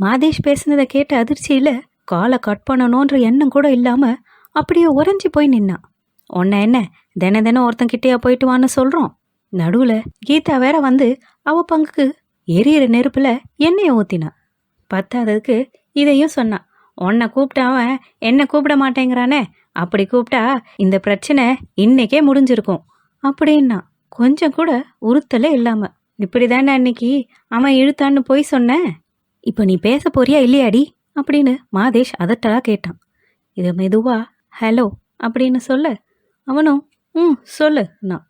மாதேஷ் பேசுனதை கேட்ட அதிர்ச்சியில் காலை கட் பண்ணணுன்ற எண்ணம் கூட இல்லாமல் அப்படியே உறைஞ்சி போய் நின்னான் உன்ன என்ன தின தினம் ஒருத்தங்கிட்டயா போயிட்டு வான்னு சொல்கிறோம் நடுவில் கீதா வேற வந்து அவ பங்குக்கு எரியிற நெருப்பில் எண்ணெயை ஊற்றினான் பத்தாததுக்கு இதையும் சொன்னான் உன்னை கூப்பிட்டாவன் என்ன கூப்பிட மாட்டேங்கிறானே அப்படி கூப்பிட்டா இந்த பிரச்சனை இன்னைக்கே முடிஞ்சிருக்கும் அப்படின்னா கொஞ்சம் கூட உறுத்தலே இல்லாமல் இப்படி தானே அன்னைக்கு அவன் இழுத்தான்னு போய் சொன்னேன்? இப்போ நீ பேச போறியா இல்லையாடி? அப்படின்னு மாதேஷ் அதட்டலாக கேட்டான். இதை மெதுவா ஹலோ அப்படின்னு சொல்ல அவனும் ம் சொல்லு நான்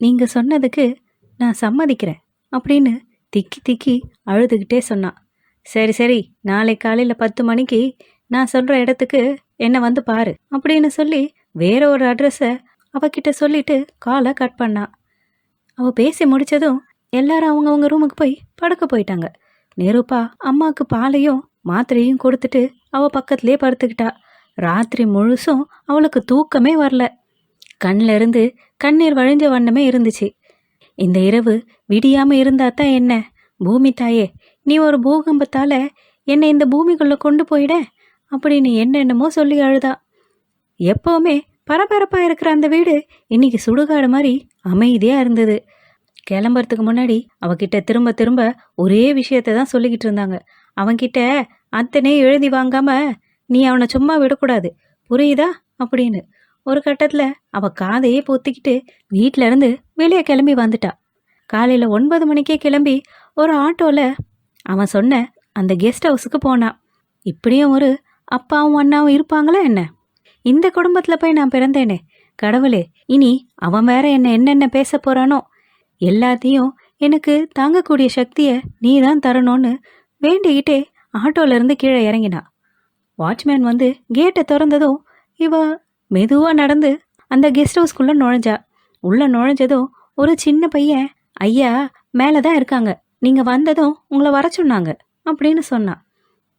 நீங்கள் சொன்னதுக்கு நான் சம்மதிக்கிறேன் அப்படின்னு திக்கி திக்கி அழுதுகிட்டே சொன்னான் சரி சரி நாளை காலையில் பத்து மணிக்கு நான் சொல்கிற இடத்துக்கு என்னை வந்து பாரு அப்படின்னு சொல்லி வேற ஒரு அட்ரஸை அவகிட்ட சொல்லிட்டு காலை கட் பண்ணான் அவள் பேசி முடித்ததும் எல்லாரும் அவங்கவுங்க ரூமுக்கு போய் படுக்க போயிட்டாங்க. நேருப்பா அம்மாவுக்கு பாலையும் மாத்திரையும் கொடுத்துட்டு அவள் பக்கத்துலேயே படுத்துக்கிட்டா. ராத்திரி முழுசும் அவளுக்கு தூக்கமே வரல. கண்ணில் இருந்து கண்ணீர் வழிஞ்ச வண்ணமே இருந்துச்சு. இந்த இரவு விடியாமல் இருந்தா தான் என்ன? பூமி தாயே நீ ஒரு பூகம்பத்தால் என்னை இந்த பூமிக்குள்ளே கொண்டு போயிட? அப்படின்னு என்னென்னமோ சொல்லி அழுதா. எப்போவுமே பரபரப்பாக இருக்கிற அந்த வீடு இன்னைக்கு சுடுகாடு மாதிரி அமைதியாக இருந்தது. கிளம்புறதுக்கு முன்னாடி அவகிட்ட திரும்ப திரும்ப ஒரே விஷயத்த தான் சொல்லிக்கிட்டு இருந்தாங்க. அவன்கிட்ட அத்தனையும் எழுதி வாங்காம நீ அவனை சும்மா விடக்கூடாது. புரியுதா? அப்படின்னு. ஒரு கட்டத்தில் அவ காதையே பொத்திக்கிட்டு வீட்டிலேருந்து இருந்து வெளியே கிளம்பி வந்துட்டா. காலையில் ஒன்பது மணிக்கே கிளம்பி ஒரு ஆட்டோவில் அவன் சொன்ன அந்த கெஸ்ட் ஹவுஸுக்கு போனான் இப்படியும் ஒரு அப்பாவும் அண்ணாவும் இருப்பாங்களா என்ன? இந்த குடும்பத்தில் போய் நான் பிறந்தேனே. கடவுளே இனி அவன் வேற என்ன என்னென்ன பேச போகிறானோ எல்லாத்தையும் எனக்கு தாங்கக்கூடிய சக்தியை நீ தான் தரணும்னு வேண்டிக்கிட்டே ஆட்டோலேருந்து கீழே இறங்கினா. வாட்ச்மேன் வந்து கேட்டை திறந்ததும் இவ மெதுவாக நடந்து அந்த கெஸ்ட் ஹவுஸ்க்குள்ளே நுழைஞ்சா. உள்ளே நுழைஞ்சதும் ஒரு சின்ன பையன் ஐயா மேலே தான் இருக்காங்க. நீங்கள் வந்ததும் உங்களை வர சொன்னாங்க. அப்படின்னு சொன்னான்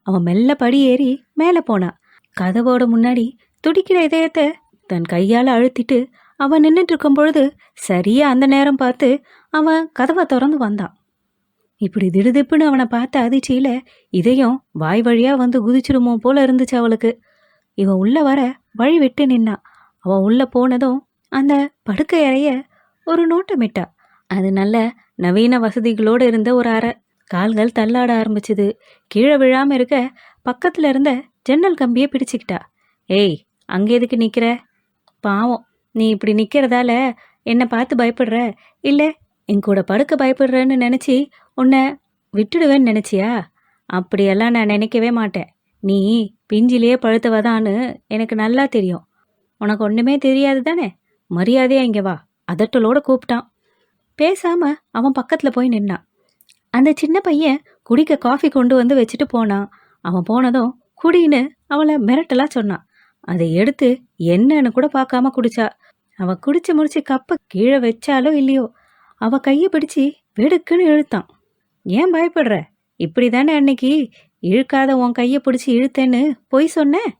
அவன் மெல்ல படி ஏறி மேலே போனான் கதவோட முன்னாடி துடிக்கிற இதயத்தை தன் கையால் அழுத்திட்டு அவன் நின்றுட்டு இருக்கும் பொழுது சரியாக அந்த நேரம் பார்த்து அவன் கதவை திறந்து வந்தான் இப்படி திடுதிப்புன்னு அவனை பார்த்த அதிர்ச்சியில இதயம் வாய் வழியா வந்து குதிச்சிருமோ போல இருந்துச்சு அவளுக்கு. இவன் உள்ள வர வழி விட்டு நின்னான் அவன் உள்ள போனதும் அந்த படுக்கை அறைய ஒரு நோட்டமிட்டா. அது நல்ல நவீன வசதிகளோடு இருந்த ஒரு அறை. கால்கள் தள்ளாட ஆரம்பிச்சுது. கீழே விழாம இருக்க பக்கத்துல இருந்த ஜன்னல் கம்பியை பிடிச்சிக்கிட்டா. ஏய் அங்கே எதுக்கு நிற்கிற பாவம் நீ இப்படி நிற்கிறதால என்னை பார்த்து பயப்படுற? இல்லை என் கூட படுக்க பயப்படுறேன்னு நினச்சி உன்னை விட்டுடுவேன்னு நினச்சியா? அப்படியெல்லாம் நான் நினைக்கவே மாட்டேன். நீ பிஞ்சிலேயே பழுத்தவதான்னு எனக்கு நல்லா தெரியும். உனக்கு ஒன்றுமே தெரியாது தானே? மரியாதையா இங்கே வா. அதட்டலோட கூப்பிட்டான். பேசாம அவன் பக்கத்தில் போய் நின்னான். அந்த சின்ன பையன் குடிக்க காஃபி கொண்டு வந்து வச்சுட்டு போனான். அவன் போனதும் குடின்னு அவளை மிரட்டலாக சொன்னான். அதை எடுத்து என்னன்னு கூட பார்க்காம குடிச்சா. அவன் குடிச்சு முடிச்சு கப்பை கீழே வச்சாலோ இல்லையோ அவ கையை பிடிச்சு வெடுக்குன்னு இழுத்தான். ஏன் பயப்படுற? இப்படி தானே அன்னைக்கு? இழுக்காத உன் கையை பிடிச்சி இழுத்தேன்னு பொய் சொன்னேன்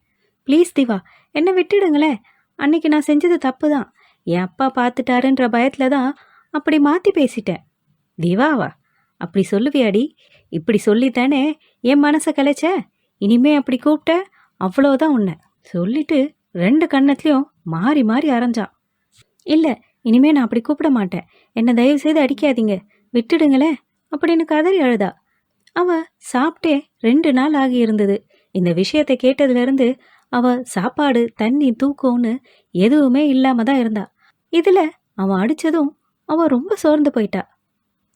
ப்ளீஸ் திவா என்னை விட்டுடுங்களேன். அன்னைக்கு நான் செஞ்சது தப்பு தான் என் அப்பா பார்த்துட்டாருன்ற பயத்தில் தான் அப்படி மாற்றி பேசிட்டேன். திவாவா? அப்படி சொல்லுவியாடி? இப்படி சொல்லித்தானே என் மனசை கலைச்ச? இனிமே அப்படி கூப்பிட்ட அவ்வளோதான் உன்னை. சொல்லிட்டு ரெண்டு கண்ணத்துலேயும் மாறி மாறி அரைஞ்சான். இல்லை இனிமே நான் அப்படி கூப்பிட மாட்டேன். என்னை தயவு செய்து அடிக்காதீங்க. விட்டுடுங்களேன். அப்படின்னு கதறி அழுதா. அவ சாப்பிட்டே ரெண்டு நாள் ஆகி இருந்தது. இந்த விஷயத்தை கேட்டதுலேருந்து அவ சாப்பாடு தண்ணி தூக்கம்னு எதுவுமே இல்லாம தான் இருந்தா. இதுல அவன் அடிச்சதும் அவ ரொம்ப சோர்ந்து போயிட்டா.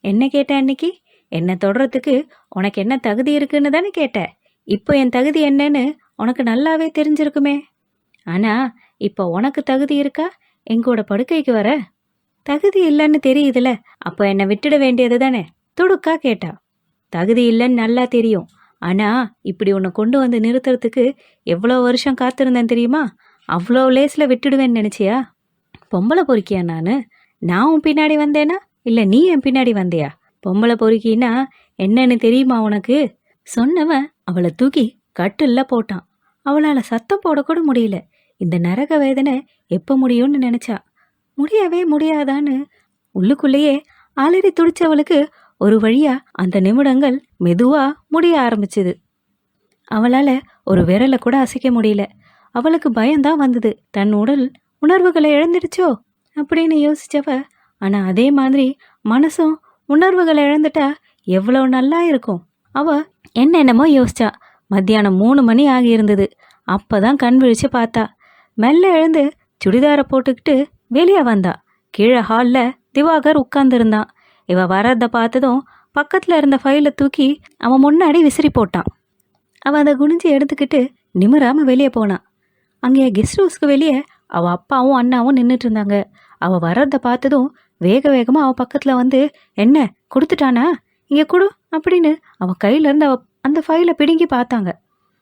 என்ன கேட்ட அன்னைக்கு? என்ன தொடரத்துக்கு உனக்கு என்ன தகுதி இருக்குன்னு தானே கேட்ட. இப்போ என் தகுதி என்னன்னு உனக்கு நல்லாவே தெரிஞ்சிருக்குமே. ஆனா இப்போ உனக்கு தகுதி இருக்கா? எங்கூட படுக்கைக்கு வர? தகுதி இல்லைன்னு தெரியுதுல அப்போ என்னை விட்டுட வேண்டியது தானே? துடுக்கா கேட்டா. தகுதி இல்லைன்னு நல்லா தெரியும். ஆனா இப்படி உன்னை கொண்டு வந்து நிறுத்துறதுக்கு எவ்வளோ வருஷம் காத்திருந்தேன் தெரியுமா? அவ்வளோ லேஸில் விட்டுடுவேன்னு நினச்சியா? பொம்பளை பொறுக்கியா நான்? நான் உன் பின்னாடி வந்தேனா? இல்லை நீ என் பின்னாடி வந்தியா? பொம்பளை பொறுக்கின்னா என்னன்னு தெரியுமா உனக்கு? சொன்னவன் அவளை தூக்கி கட்டில் போட்டான். அவளால் சத்தம் போடக்கூட முடியல. இந்த நரக வேதனை எப்போ முடியும்னு நினைச்சா? முடியவே முடியாதான்னு. உள்ளுக்குள்ளேயே அலறி துடிச்சவளுக்கு ஒரு வழியா அந்த நிமிடங்கள் மெதுவா முடிய ஆரம்பிச்சுது. அவளால் ஒரு விரலை கூட அசைக்க முடியல. அவளுக்கு பயம்தான் வந்தது. தன் உடல் உணர்வுகளை இழந்துடுச்சோ? அப்படின்னு யோசிச்சவ ஆனால் அதே மாதிரி மனசும் உணர்வுகளை இழந்துட்டா எவ்வளோ நல்லா இருக்கும். அவ என்னென்னமோ யோசிச்சா. மத்தியானம் மூணு மணி ஆகியிருந்தது. அப்பதான் கண் விழிச்சு பார்த்தா. மெல்ல எழுந்து சுடிதாரை போட்டுக்கிட்டு வெளியே வந்தா. கீழே ஹாலில் திவாகர் உட்காந்துருந்தான் இவ வர்றத பார்த்ததும் பக்கத்தில் இருந்த ஃபைலை தூக்கி அவன் முன்னாடி விசிறி போட்டான். அவன் அதை குனிஞ்சு எடுத்துக்கிட்டு நிமிராமல் வெளியே போனான் அங்கே கெஸ்ட் ஹவுஸ்க்கு வெளியே அவள் அப்பாவும் அண்ணாவும் நின்றுட்டு இருந்தாங்க. அவள் வர்றத பார்த்ததும் வேக வேகமாக அவள் பக்கத்தில் வந்து என்ன கொடுத்துட்டானா? இங்கே கொடு அப்படின்னு அவன் கையிலேருந்து அவ அந்த ஃபைலை பிடுங்கி பார்த்தாங்க.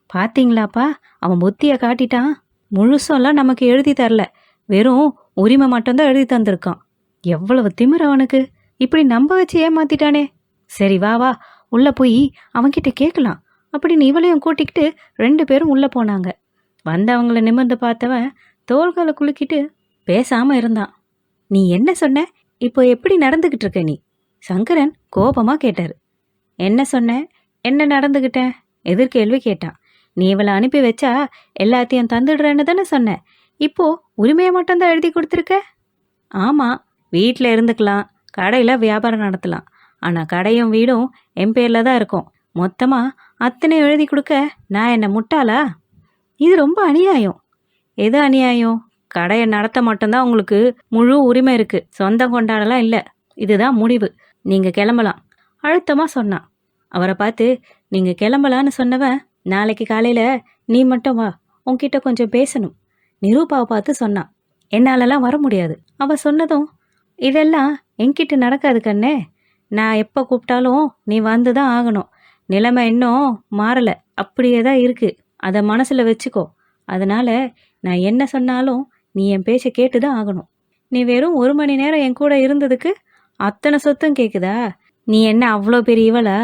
பார்த்தீங்களாப்பா? அவன் புத்தியை காட்டிட்டான். முழுசெல்லாம் நமக்கு எழுதி தரல. வெறும் உரிமை மட்டும்தான் எழுதி தந்திருக்கான். எவ்வளவு திமிர் அவனுக்கு. இப்படி நம்ப வச்சு ஏமாத்திட்டானே. சரி வா வா. உள்ள போய் அவன்கிட்ட கேட்கலாம். அப்படின்னு இவளையும் கூட்டிக்கிட்டு ரெண்டு பேரும் உள்ள போனாங்க. வந்தவங்கள நிமிர்ந்து பார்த்தவன் தோள்களை குலுக்கிட்டு பேசாம இருந்தான். நீ என்ன சொன்ன? இப்போ எப்படி நடந்துகிட்டு இருக்க நீ? சங்கரன் கோபமா கேட்டார். என்ன சொன்ன? என்ன நடந்துகிட்டேன் எதிர்கேள்வி கேட்டான். நீ இவளை அனுப்பி வச்சா எல்லாத்தையும் தந்துடுறேன்னு தானே சொன்னேன் இப்போ உரிமையை மட்டும்தான் எழுதி கொடுத்துருக்க? ஆமாம் வீட்டில் இருந்துக்கலாம் கடையில் வியாபாரம் நடத்தலாம். ஆனால் கடையும் வீடும் என் பேரில் தான் இருக்கும். மொத்தமாக அத்தனை எழுதி கொடுக்க நான் என்னை முட்டாளா? இது ரொம்ப அநியாயம். எது அநியாயம்? கடையை நடத்த மட்டும்தான் உங்களுக்கு முழு உரிமை இருக்குது சொந்தம் கொண்டாடலாம் இல்லை. இதுதான் முடிவு. நீங்கள் கிளம்பலாம். அழுத்தமாக சொன்னான். அவரை பார்த்து நீங்கள் கிளம்பலான்னு சொன்னவன் நாளைக்கு காலையில் நீ மட்டும் வா உன்கிட்ட கொஞ்சம் பேசணும். நிரூபாவை பார்த்து சொன்னான் என்னாலலாம் வர முடியாது. அவள் சொன்னதும் இதெல்லாம் என்கிட்ட நடக்காது கண்ணே. நான் எப்போ கூப்பிட்டாலும் நீ வந்து தான் ஆகணும். நிலைமை இன்னும் மாறலை. அப்படியே தான் இருக்குது அதை மனசில் வச்சுக்கோ. அதனால் நான் என்ன சொன்னாலும் நீ என் பேச்சை கேட்டு தான் ஆகணும். நீ வெறும் ஒரு மணி நேரம் என் கூட இருந்ததுக்கு அத்தனை சொத்தும் கேட்குதா நீ என்ன அவ்வளோ பெரிய இவளா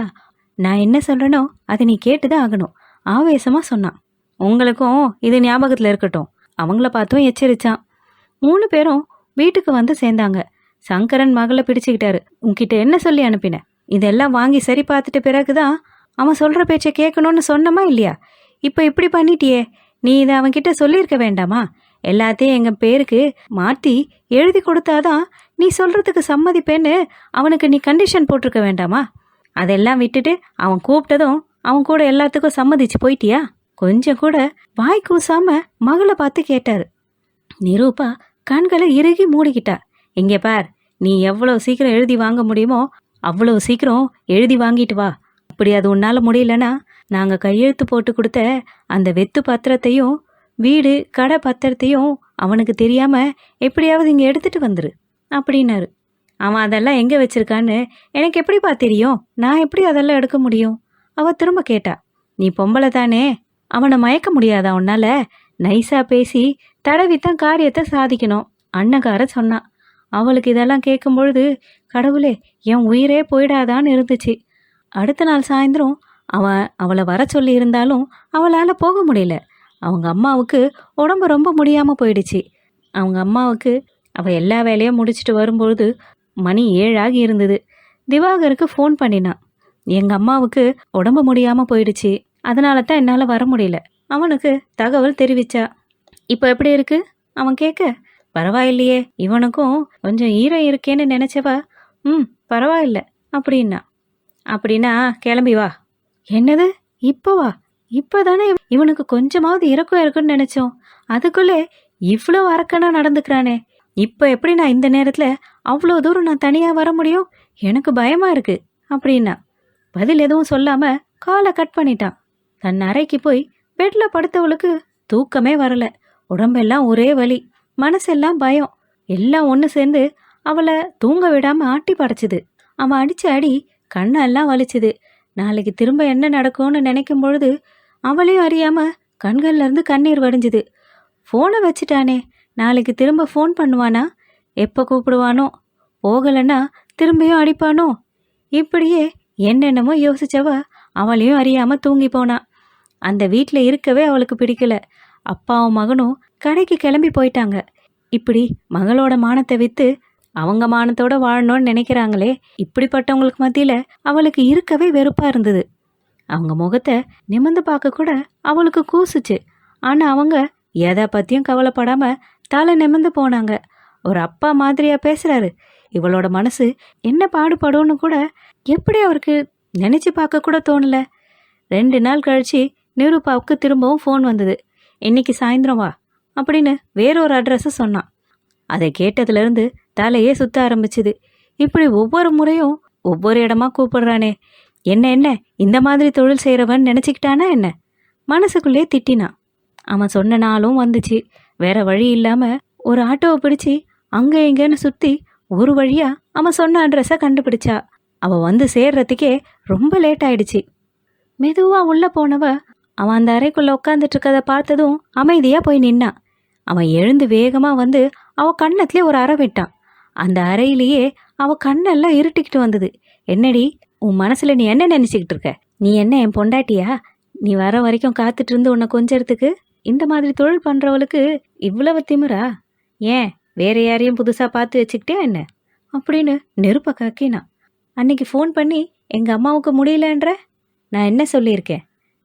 நான் என்ன சொல்கிறேனோ அதை நீ கேட்டு தான் ஆகணும். ஆவேசமாக சொன்னான் உங்களுக்கும் இது ஞாபகத்தில் இருக்கட்டும். அவங்கள பார்த்தும் எச்சரித்தான் மூணு பேரும் வீட்டுக்கு வந்து சேர்ந்தாங்க. சங்கரன் மகளை பிடிச்சிக்கிட்டாரு. உன்கிட்ட என்ன சொல்லி அனுப்பினேன் இதெல்லாம் வாங்கி சரி பார்த்துட்டு பிறகுதான் அவன் சொல்கிற பேச்சை கேட்கணும்னு சொன்னமா இல்லையா? இப்போ இப்படி பண்ணிட்டியே. நீ இதை அவன்கிட்ட சொல்லியிருக்க வேண்டாமா? எல்லாத்தையும் எங்கள் பேருக்கு மாற்றி எழுதி கொடுத்தாதான் நீ சொல்கிறதுக்கு சம்மதிப்பேன்னு அவனுக்கு நீ கண்டிஷன் போட்டிருக்க வேண்டாமா? அதெல்லாம் விட்டுட்டு அவன் கூப்பிட்டதும் அவன் கூட எல்லாத்துக்கும் சம்மதிச்சு போயிட்டியா? கொஞ்சம் கூட வாய் கூசாம மகளை பார்த்து கேட்டாரு. நிரூபா கண்களை இறுகி மூடிக்கிட்டா. இங்கே பார் நீ எவ்வளோ சீக்கிரம் எழுதி வாங்க முடியுமோ அவ்வளோ சீக்கிரம் எழுதி வாங்கிட்டு வா. அப்படி அது உன்னால் முடியலன்னா நாங்கள் கையெழுத்து போட்டு கொடுத்த அந்த வெத்து பத்திரத்தையும் வீடு கடை பத்திரத்தையும் அவனுக்கு தெரியாமல் எப்படியாவது இங்கே எடுத்துட்டு வந்துரு அப்படின்னாரு. அவன் அதெல்லாம் எங்கே வச்சிருக்கான்னு எனக்கு எப்படிப்பா தெரியும்? நான் எப்படி அதெல்லாம் எடுக்க முடியும்? அவ திரும்ப கேட்டா நீ பொம்பளை தானே? அவனை மயக்க முடியாதா உன்னால? நைஸா பேசி தடவித்தான் காரியத்தை சாதிக்கணும். அண்ணகார சொன்னான் அவளுக்கு இதெல்லாம் கேட்கும் பொழுது கடவுளே என் உயிரே போயிடாதான்னு இருந்துச்சு. அடுத்த நாள் சாயந்தரம் அவன் அவளை வர சொல்லி இருந்தாலும் அவளால் போக முடியல. அவங்க அம்மாவுக்கு உடம்பு ரொம்ப முடியாமல் போயிடுச்சு. அவங்க அம்மாவுக்கு அவள் எல்லா வேலையும் முடிச்சுட்டு வரும்பொழுது மணி ஏழாகி இருந்தது. திவாகருக்கு ஃபோன் பண்ணினான் எங்கள் அம்மாவுக்கு உடம்பு முடியாமல் போயிடுச்சு. அதனால தான் என்னால் வர முடியல. அவனுக்கு தகவல் தெரிவிச்சா. இப்போ எப்படி இருக்கு? அவன் கேட்க பரவாயில்லையே இவனுக்கும் கொஞ்சம் ஈரம் இருக்கேன்னு நினைச்சவா? ம் பரவாயில்ல அப்படின்னா. அப்படின்னா கிளம்பி வா. என்னது? இப்போ வா? இவனுக்கு கொஞ்சமாவது இறக்கம் இருக்குன்னு நினைச்சோம். அதுக்குள்ளே இவ்வளோ அரக்கனா நடந்துக்கிறானே. இப்போ எப்படி நான் இந்த நேரத்தில் அவ்வளோ தூரம் நான் தனியாக வர முடியும்? எனக்கு பயமாக இருக்குது அப்படின்னா. பதில் எதுவும் சொல்லாம காலை கட் பண்ணிட்டான். தன் அறைக்கு போய் பெட்ல படுத்தவளுக்கு தூக்கமே வரல. உடம்பெல்லாம் ஒரே வலி மனசெல்லாம் பயம். எல்லாம் ஒன்று சேர்ந்து அவளை தூங்க விடாம ஆட்டி படைச்சுது. அவன் அடிச்ச அடி கண்ணெல்லாம் வலிச்சுது. நாளைக்கு திரும்ப என்ன நடக்கும்னு நினைக்கும் பொழுது அவளையும் அறியாம கண்கள்லேருந்து கண்ணீர் வடிஞ்சுது. ஃபோனை வச்சுட்டானே. நாளைக்கு திரும்ப ஃபோன் பண்ணுவானா? எப்போ கூப்பிடுவானோ? போகலைன்னா திரும்பியும் அடிப்பானோ? இப்படியே என்னென்னமோ யோசிச்சவ அவளையும் அறியாம தூங்கி போனா. அந்த வீட்டில் இருக்கவே அவளுக்கு பிடிக்கல. அப்பாவும் மகனும் கடைக்கு கிளம்பி போயிட்டாங்க. இப்படி மகளோட மானத்தை வித்து அவங்க மானத்தோட வாழணும்னு நினைக்கிறாங்களே இப்படிப்பட்டவங்களுக்கு மத்தியில அவளுக்கு இருக்கவே வெறுப்பா இருந்தது. அவங்க முகத்தை நிமிர்ந்து பார்க்க கூட அவளுக்கு கூசுச்சு. ஆனா அவங்க எதை பத்தியும் கவலைப்படாம தலை நிமிர்ந்து போனாங்க. ஒரு அப்பா மாதிரியா பேசுறாரு. இவளோட மனசு என்ன பாடுபடும்னு கூட எப்படி அவருக்கு நினைச்சு பார்க்க கூட தோணல. ரெண்டு நாள் கழிச்சு நிரூபாவுக்கு திரும்பவும் ஃபோன் வந்தது. இன்னைக்கு சாயந்தரம் வா அப்படின்னு வேறொரு அட்ரஸை சொன்னான். அதை கேட்டதுலேருந்து தலையே சுத்த ஆரம்பிச்சுது. இப்படி ஒவ்வொரு முறையும் ஒவ்வொரு இடமா கூப்பிடுறானே. என்ன என்ன இந்த மாதிரி தொழில் செய்கிறவன் நினச்சிக்கிட்டானா என்ன? மனசுக்குள்ளே திட்டினான். அவன் சொன்ன நாளும் வந்துச்சு. வேற வழி இல்லாமல் ஒரு ஆட்டோவை பிடிச்சி அங்கே இங்கேன்னு சுற்றி ஒரு வழியா அவன் சொன்ன அட்ரஸை கண்டுபிடிச்சா. அவ வந்து சேர்றதுக்கே ரொம்ப லேட் ஆயிடுச்சு. மெதுவா உள்ள போனவ அவன் அந்த அறைக்குள்ள உட்காந்துட்டு பார்த்ததும் அமைதியா போய் நின்னான் அவன் எழுந்து வேகமா வந்து அவ கண்ணத்துலேயே ஒரு அறை விட்டான் அந்த அறையிலேயே அவ கண்ணெல்லாம் இருட்டிக்கிட்டு வந்தது. என்னடி உன் மனசுல நீ என்ன நினைச்சுக்கிட்டு இருக்க? நீ என்ன என் பொண்டாட்டியா? நீ வர வரைக்கும் காத்துட்டு இருந்து உன்னை கொஞ்சத்துக்கு இந்த மாதிரி தொழில் பண்றவளுக்கு இவ்வளவு திமிரா? ஏன் வேற யாரையும் புதுசாக பார்த்து வச்சுக்கிட்டே என்ன? அப்படின்னு நெருப்ப காக்கினா. அன்னைக்கு ஃபோன் பண்ணி எங்கள் அம்மாவுக்கு முடியலன்ற? நான் என்ன சொல்லியிருக்கேன்?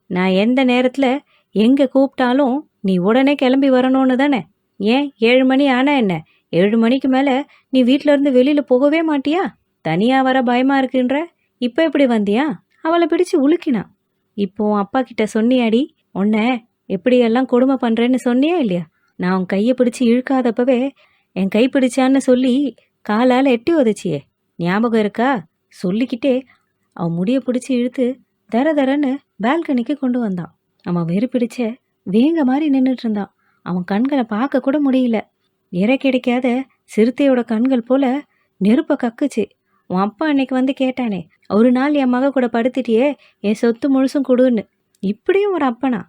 நான் எந்த நேரத்தில் எங்கே கூப்பிட்டாலும் நீ உடனே கிளம்பி வரணும்னு தானே? ஏன்? ஏழு மணி ஆனா என்ன? ஏழு மணிக்கு மேலே நீ வீட்டிலேருந்து இருந்து வெளியில் போகவே மாட்டியா? தனியாக வர பயமாக இருக்குன்ற? இப்போ எப்படி வந்தியா? அவளை பிடிச்சு உழுக்கினான் இப்போ உன் அப்பா கிட்ட சொன்னியாடி? உன்னை எப்படியெல்லாம் கொடுமை பண்ணுறேன்னு சொன்னியா இல்லையா? நான் உன் கையை பிடிச்சி இழுக்காதப்பவே என் கை பிடிச்சான்னு சொல்லி காலால் எட்டி உதச்சியே. ஞாபகம் இருக்கா? சொல்லிக்கிட்டே அவன் முடியை பிடிச்சி இழுத்து தர தரன்னு பால்கனிக்கு கொண்டு வந்தான். அவன் வெறு பிடிச்ச வேங்க மாதிரி நின்றுட்டு இருந்தான். அவன் கண்களை பார்க்க கூட முடியல. இறை கிடைக்காத சிறுத்தையோட கண்கள் போல நெருப்பை கக்குச்சு. உன் அப்பா அன்னைக்கு வந்து கேட்டானே ஒரு நாள் என் மக கூட படுத்துட்டியே என் சொத்து முழுசும் கொடுன்னு. இப்படியும் ஒரு அப்பனா?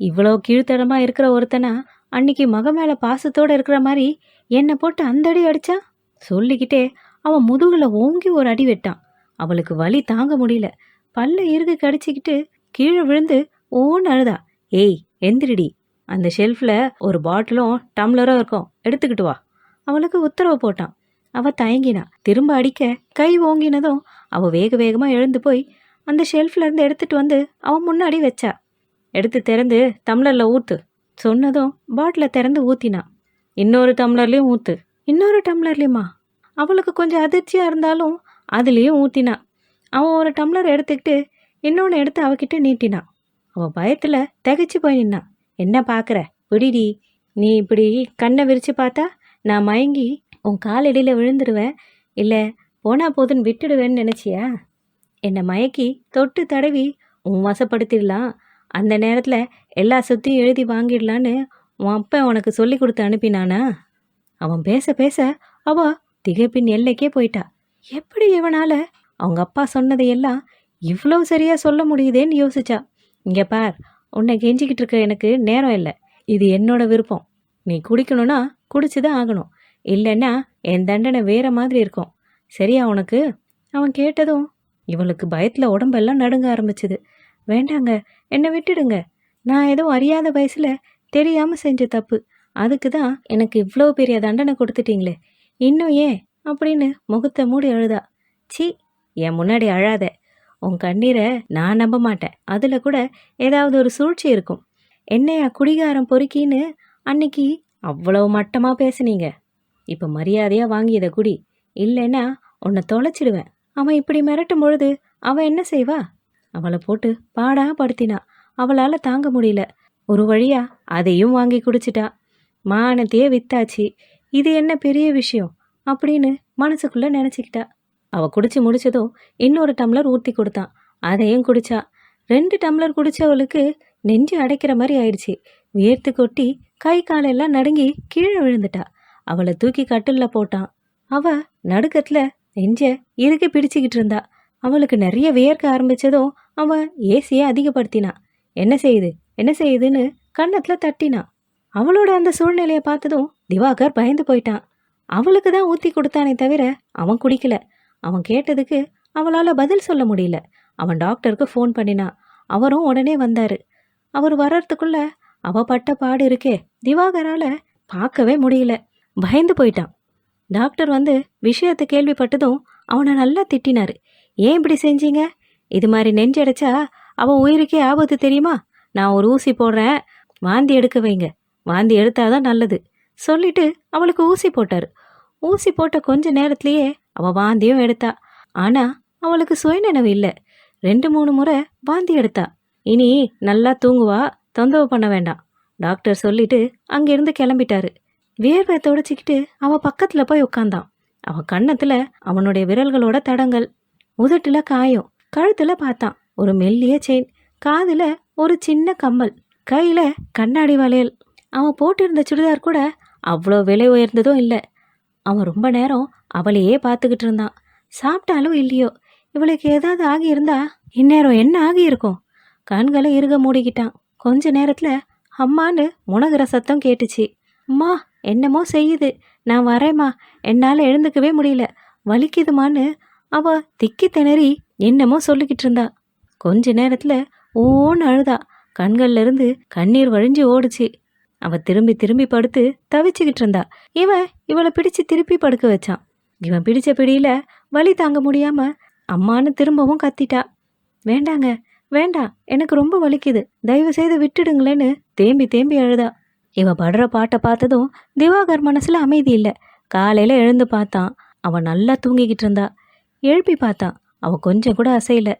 இவ்வளோ கீழ்த்தனமாக இருக்கிற ஒருத்தனா அன்னைக்கு மக மேல பாசத்தோட இருக்கிற மாதிரி என்னை போட்டு அந்த அடி அடிச்சா? சொல்லிக்கிட்டே அவன் முதுகுல ஓங்கி ஒரு அடி வெட்டான். அவளுக்கு வலி தாங்க முடியல. பல்ல இறுகு கடிச்சிக்கிட்டு கீழே விழுந்து ஓன்னு அழுதா. ஏய் எந்திரிடி. அந்த ஷெல்ஃபில் ஒரு பாட்டிலும் டம்ளரும் இருக்கும். எடுத்துக்கிட்டு வா. அவளுக்கு உத்தரவு போட்டான். அவ தயங்கினா. திரும்ப அடிக்க கை ஓங்கினதும் அவ வேக வேகமாக எழுந்து போய் அந்த ஷெல்ஃப்ல இருந்து எடுத்துட்டு வந்து அவன் முன்னாடி வச்சா. எடுத்து திறந்து டம்ளரில் ஊத்து. சொன்னதும் பாட்டிலை திறந்து ஊற்றினான் இன்னொரு டம்ளர்லேயும் ஊத்து. இன்னொரு டம்ளர்லேயுமா? அவளுக்கு கொஞ்சம் அதிர்ச்சியாக இருந்தாலும் அதுலேயும் ஊற்றினான் அவன் ஒரு டம்ளர் எடுத்துக்கிட்டு இன்னொன்று எடுத்து அவகிட்ட நீட்டினான் அவள் பயத்தில் திகைச்சு போய் நின்னான் என்ன பார்க்குற பிடிடி நீ இப்படி கண்ணை விரித்து பார்த்தா நான் மயங்கி உன் காலடியில் விழுந்துருவேன். இல்லை போனா போதுன்னு விட்டுடுவேன்னு நினச்சியா? என்னை மயக்கி தொட்டு தடவி உன் வசப்படுத்திடலாம். அந்த நேரத்தில் எல்லா சொத்தையும் எழுதி வாங்கிடலான்னு உன் அப்பா உனக்கு சொல்லி கொடுத்து அனுப்பினானா? அவன் பேச பேச அவ திகைப்பின் எல்லைக்கே போயிட்டா. எப்படி இவனால் அவங்க அப்பா சொன்னதையெல்லாம் இவ்வளோ சரியாக சொல்ல முடியுதேன்னு யோசிச்சா. இங்கே பார் உன்னை கெஞ்சிக்கிட்டு இருக்க எனக்கு நேரம் இல்லை. இது என்னோட விருப்பம். நீ குடிக்கணும்னா குடிச்சுதான் ஆகணும். இல்லைன்னா என் தண்டனை வேற மாதிரி இருக்கும். சரியா உனக்கு? அவன் கேட்டதும் இவளுக்கு பயத்தில் உடம்பெல்லாம் நடுங்க ஆரம்பிச்சுது. வேண்டாங்க என்னை விட்டுடுங்க. நான் எதுவும் அறியாத வயசில் தெரியாமல் செஞ்ச தப்பு. அதுக்கு தான் எனக்கு இவ்வளோ பெரிய தண்டனை கொடுத்துட்டீங்களே. இன்னும் ஏன்? அப்படின்னு முகத்தை மூடி அழுதா. சி என் முன்னாடி அழாத. உன் கண்ணீரை நான் நம்ப மாட்டேன். அதில் கூட ஏதாவது ஒரு சூழ்ச்சி இருக்கும். என்னையா குடிகாரம் பொறுக்கின்னு அன்னைக்கு அவ்வளவு மட்டமாக பேசுனீங்க. இப்போ மரியாதையாக வாங்கி இதை குடி. இல்லைன்னா உன்னை தொலைச்சிடுவேன். அவன் இப்படி மிரட்டும் பொழுது அவன் என்ன செய்வா? அவளை போட்டு பாடா படுத்தினா. அவளால் தாங்க முடியல. ஒரு வழியா அதையும் வாங்கி குடிச்சிட்டா. மானத்தையே வித்தாச்சு. இது என்ன பெரிய விஷயம்? அப்படின்னு மனசுக்குள்ளே நினச்சிக்கிட்டா. அவ குடிச்சு முடிச்சதும் இன்னொரு டம்ளர் ஊற்றி கொடுத்தான் அதையும் குடிச்சா. ரெண்டு டம்ளர் குடிச்சவளுக்கு நெஞ்சு அடைக்கிற மாதிரி ஆயிடுச்சு. வியர்த்து கொட்டி கை காலெல்லாம் நடுங்கி கீழே விழுந்துட்டா. அவளை தூக்கி கட்டிலில் போட்டான். அவ நடுக்கத்தில் நெஞ்ச இறுக்கி பிடிச்சிக்கிட்டு இருந்தா. அவளுக்கு நிறைய வியர்க்க ஆரம்பிச்சதும் அவன் ஏசியை அதிகப்படுத்தினான் என்ன செய்யுது? என்ன செய்யுதுன்னு கன்னத்தில் தட்டினான் அவளோட அந்த சூழ்நிலையை பார்த்ததும் திவாகர் பயந்து போயிட்டான். அவளுக்கு தான் ஊற்றி கொடுத்தானே தவிர அவன் குடிக்கல. அவன் கேட்டதுக்கு அவளால் பதில் சொல்ல முடியல. அவன் டாக்டருக்கு ஃபோன் பண்ணினான் அவரும் உடனே வந்தார். அவர் வர்றதுக்குள்ள அவ பட்ட பாடு இருக்கே திவாகரால் பார்க்கவே முடியல. பயந்து போயிட்டான். டாக்டர் வந்து விஷயத்தை கேள்விப்பட்டதும் அவனை நல்லா திட்டினாரு. ஏன் இப்படி செஞ்சீங்க? இது மாதிரி நெஞ்சடைச்சா அவள் உயிருக்கே ஆபத்து தெரியுமா? நான் ஒரு ஊசி போடுறேன். வாந்தி எடுக்க வைங்க. வாந்தி எடுத்தாதான் நல்லது. சொல்லிட்டு அவளுக்கு ஊசி போட்டார். ஊசி போட்ட கொஞ்ச நேரத்திலேயே அவள் வாந்தியும் எடுத்தா. ஆனால் அவளுக்கு சுயநினைவு இல்லை. ரெண்டு மூணு முறை வாந்தி எடுத்தா. இனி நல்லா தூங்குவா. தொந்தரவு பண்ண வேண்டாம். டாக்டர் சொல்லிட்டு அங்கிருந்து கிளம்பிட்டாரு. வேர்வை தொடச்சிக்கிட்டு அவள் பக்கத்தில் போய் உட்காந்தான் அவன் கன்னத்தில் அவனுடைய விரல்களோட தடங்கள். உதட்டுல காயம். கழுத்துல பார்த்தான் ஒரு மெல்லிய செயின் காதுல ஒரு சின்ன கம்மல். கையில கண்ணாடி வளையல். அவன் போட்டிருந்த சுடிதார் கூட அவ்வளோ விலை உயர்ந்ததும் இல்லை. அவன் ரொம்ப நேரம் அவளையே பார்த்துக்கிட்டு இருந்தான். சாப்பிட்டாலும் இல்லையோ? இவளுக்கு ஏதாவது ஆகியிருந்தா இந்நேரம் என்ன ஆகியிருக்கும்? கண்களை இறுக மூடிக்கிட்டான். கொஞ்ச நேரத்தில் அம்மான்னு முனகிற சத்தம் கேட்டுச்சு. அம்மா என்னமோ செய்யுது. நான் வரேம்மா. என்னால் எழுந்துக்கவே முடியல. வலிக்குதுமான்னு அவ திக்கி திணறி என்னமோ சொல்லிக்கிட்டு இருந்தா. கொஞ்ச நேரத்துல ஓன்னு அழுதா. கண்கள்ல இருந்து கண்ணீர் வழிஞ்சு ஓடுச்சு. அவ திரும்பி திரும்பி படுத்து தவிச்சுக்கிட்டு இருந்தா. இவன் இவளை பிடிச்சு திருப்பி படுக்க வச்சான் இவன் பிடிச்ச பிடியில வலி தாங்க முடியாம அம்மான்னு திரும்பவும் கத்திட்டா. வேண்டாங்க வேண்டாம் எனக்கு ரொம்ப வலிக்குது. தயவு செய்து விட்டுடுங்களேன்னு தேம்பி தேம்பி அழுதா. இவ படுற பாட்டை பார்த்ததும் திவாகர் மனசுல அமைதி இல்லை. காலையில எழுந்து பார்த்தான். அவன் நல்லா தூங்கிக்கிட்டு இருந்தா. எழுப்பி பார்த்தான் அவள் கொஞ்சம் கூட அசையல.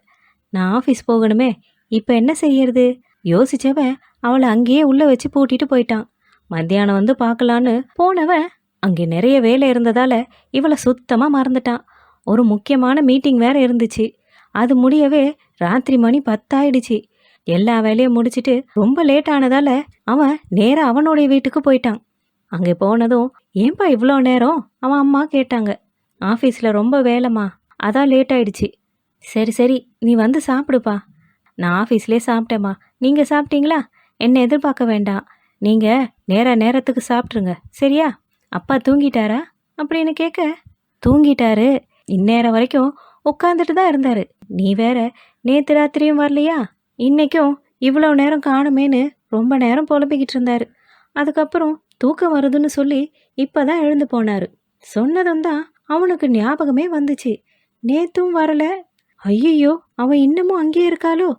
நான் ஆஃபீஸ் போகணுமே இப்போ என்ன செய்யறது? யோசிச்சவன் அவளை அங்கேயே உள்ளே வச்சு பூட்டிட்டு போயிட்டான். மத்தியானம் வந்து பார்க்கலான்னு போனவன் அங்கே நிறைய வேலை இருந்ததால் இவளை சுத்தமாக மறந்துட்டான். ஒரு முக்கியமான மீட்டிங் வேற இருந்துச்சு. அது முடியவே ராத்திரி மணி பத்தாயிடுச்சு. எல்லா வேலையும் முடிச்சிட்டு ரொம்ப லேட் ஆனதால் அவன் நேராக அவனுடைய வீட்டுக்கு போயிட்டான். அங்கே போனதும் ஏன்பா இவ்வளோ நேரம்? அவன் அம்மா கேட்டாங்க. ஆஃபீஸில் ரொம்ப வேலைம்மா. அதான் லேட் ஆயிடுச்சு. சரி சரி நீ வந்து சாப்பிடுப்பா. நான் ஆஃபீஸ்லேயே சாப்பிட்டேம்மா. நீங்கள் சாப்பிட்டீங்களா? என்னை எதிர்பார்க்க வேண்டாம். நீங்கள் நேர நேரத்துக்கு சாப்பிட்ருங்க சரியா? அப்பா தூங்கிட்டாரா? அப்படின்னு கேட்க தூங்கிட்டாரு. இந்நேரம் வரைக்கும் உட்காந்துட்டு தான் இருந்தார். நீ வேற நேற்று ராத்திரியும் வரலையா? இன்னைக்கும் இவ்வளோ நேரம் காணுமேன்னு ரொம்ப நேரம் புலம்பிக்கிட்டு இருந்தார். அதுக்கப்புறம் தூக்கம் வருதுன்னு சொல்லி இப்போ தான் எழுந்து போனார். சொன்னதும் தான் அவனுக்கு ஞாபகமே வந்துச்சு. நேத்தும் வரல. ஐயையோ அவன் இன்னமும் அங்கேயே இருக்காளோ?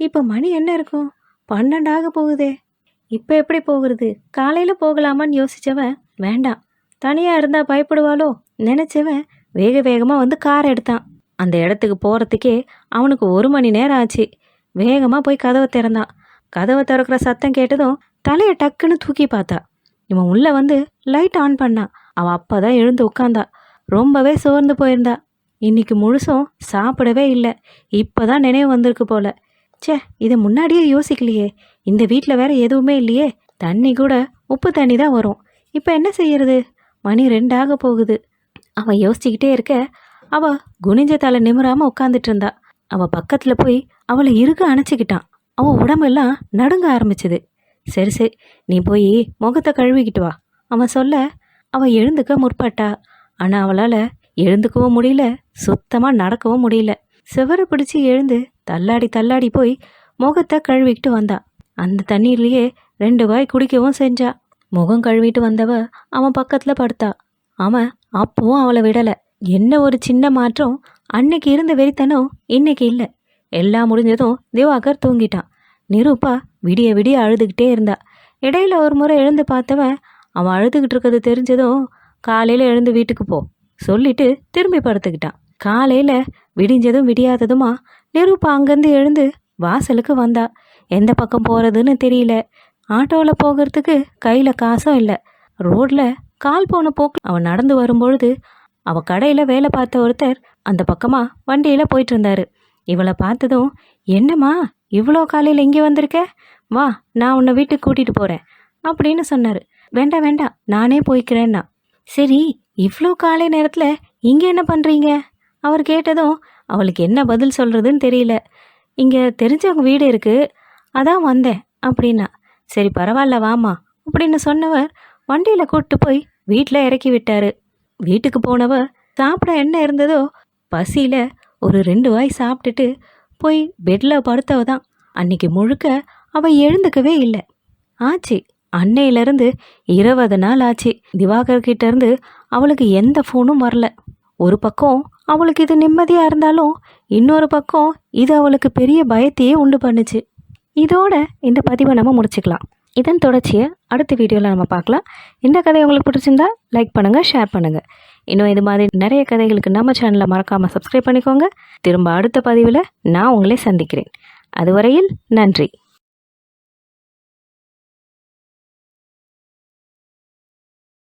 இப்போ மணி என்ன இருக்கும்? பன்னெண்டாக போகுதே. இப்போ எப்படி போகிறது? காலையில் போகலாமான்னு யோசிச்சவன் வேண்டாம். தனியாக இருந்தால் பயப்படுவாளோ? நினச்சவன் வேக வேகமாக வந்து கார் எடுத்தான். அந்த இடத்துக்கு போகிறதுக்கே அவனுக்கு ஒரு மணி நேரம் ஆச்சு. வேகமாக போய் கதவை திறந்தான். கதவை திறக்கிற சத்தம் கேட்டதும் தலையை டக்குன்னு தூக்கி பார்த்தா. இவன் உள்ளே வந்து லைட் ஆன் பண்ணான். அவள் அப்போ தான் எழுந்து உட்காந்தா ரொம்பவே சோர்ந்து போயிருந்தா. இன்னைக்கு முழுசும் சாப்பிடவே இல்லை. இப்போ தான் நினைவு வந்திருக்கு போல. ச்சே இதை முன்னாடியே யோசிக்கலையே. இந்த வீட்டில் வேற எதுவுமே இல்லையே. தண்ணி கூட உப்பு தண்ணி தான் வரும். இப்போ என்ன செய்யறது? மணி ரெண்டாக போகுது. அவன் யோசிச்சுக்கிட்டே இருக்க அவ குனிஞ்ச தலை நிமிராம உட்காந்துட்டு இருந்தா. அவ பக்கத்துல போய் அவளை இருக்க அணைச்சிக்கிட்டான். அவன் உடம்பெல்லாம் நடுங்க ஆரம்பிச்சது. சரி சரி நீ போய் முகத்தை கழுவிக்கிட்டு வா. அவன் சொல்ல அவள் எழுந்துக்க முற்பட்டா. ஆனால் அவளால் எழுந்துக்கவும் முடியல சுத்தமாக நடக்கவும் முடியல. செவரை பிடிச்சி எழுந்து தள்ளாடி தள்ளாடி போய் முகத்தை கழுவிக்கிட்டு வந்தா. அந்த தண்ணீர்லேயே ரெண்டு வாய் குடிக்கவும் செஞ்சா. முகம் கழுவிட்டு வந்தவ அவன் பக்கத்தில் படுத்தா. அவன் அப்பவும் அவளை விடலை. என்ன ஒரு சின்ன மாற்றம். அன்னைக்கு இருந்த வெறித்தனம் இன்னைக்கு இல்லை. எல்லாம் முடிஞ்சதும் திவாகர் தூங்கிட்டான் நிரூபா விடிய விடிய அழுதுகிட்டே இருந்தா. இடையில ஒரு முறை எழுந்து பார்த்தவன் அவன் அழுதுகிட்டு இருக்கிறது தெரிஞ்சதும் காலையில் எழுந்து வீட்டுக்கு போ. சொல்லிட்டு திரும்பி படுத்துக்கிட்டான் காலையில் விடிஞ்சதும் விடியாததுமா நிரூபா அங்கேருந்து எழுந்து வாசலுக்கு வந்தா. எந்த பக்கம் போகிறதுன்னு தெரியல. ஆட்டோவில் போகிறதுக்கு கையில் காசும் இல்லை. ரோட்டில் கால் போன போக்கு. அவன் நடந்து வரும்பொழுது அவள் கடையில் வேலை பார்த்த ஒருத்தர் அந்த பக்கமாக வண்டியில் போயிட்டு இருந்தாரு இவளை பார்த்ததும் என்னம்மா இவ்வளோ காலையில் இங்கே வந்திருக்க? வா நான் உன்னை வீட்டுக்கு கூட்டிகிட்டு போகிறேன் அப்படின்னு சொன்னார். வேண்டாம் வேண்டாம் நானே போய்க்கிறேன்னா. சரி இவ்வளோ காலை நேரத்தில் இங்கே என்ன பண்ணுறீங்க அவர் கேட்டதும் அவளுக்கு என்ன பதில் சொல்கிறதுன்னு தெரியல. இங்கே தெரிஞ்சவங்க வீடு இருக்குது அதான் வந்தேன் அப்படின்னா. சரி பரவாயில்ல வாமா அப்படின்னு சொன்னவர் வண்டியில் கூப்பிட்டு போய் வீட்டில் இறக்கி விட்டார். வீட்டுக்கு போனவர் சாப்பிட என்ன இருந்ததோ பசியில் ஒரு ரெண்டு வாய் சாப்பிட்டுட்டு போய் பெட்டில் படுத்தவ தான் அன்னைக்கு முழுக்க அவள் எழுந்துக்கவே இல்லை. ஆச்சு அன்னையிலேருந்து இருபது நாள் ஆச்சு. திவாகர் கிட்டேருந்து அவளுக்கு எந்த ஃபோனும் வரல. ஒரு பக்கம் அவளுக்கு இது நிம்மதியாக இருந்தாலும் இன்னொரு பக்கம் இது அவளுக்கு பெரிய பயத்தையே உண்டு பண்ணுச்சு. இதோட இந்த பதிவை நம்ம முடிச்சுக்கலாம். இதன் தொடர்ச்சியை அடுத்த வீடியோவில் நம்ம பார்க்கலாம். இந்த கதை உங்களுக்கு பிடிச்சிருந்தா லைக் பண்ணுங்கள் ஷேர் பண்ணுங்கள் இன்னும் இது மாதிரி நிறைய கதைகளுக்கு நம்ம சேனலை மறக்காமல் சப்ஸ்கிரைப் பண்ணிக்கோங்க. திரும்ப அடுத்த பதிவில் நான் உங்களை சந்திக்கிறேன். அதுவரையில் நன்றி.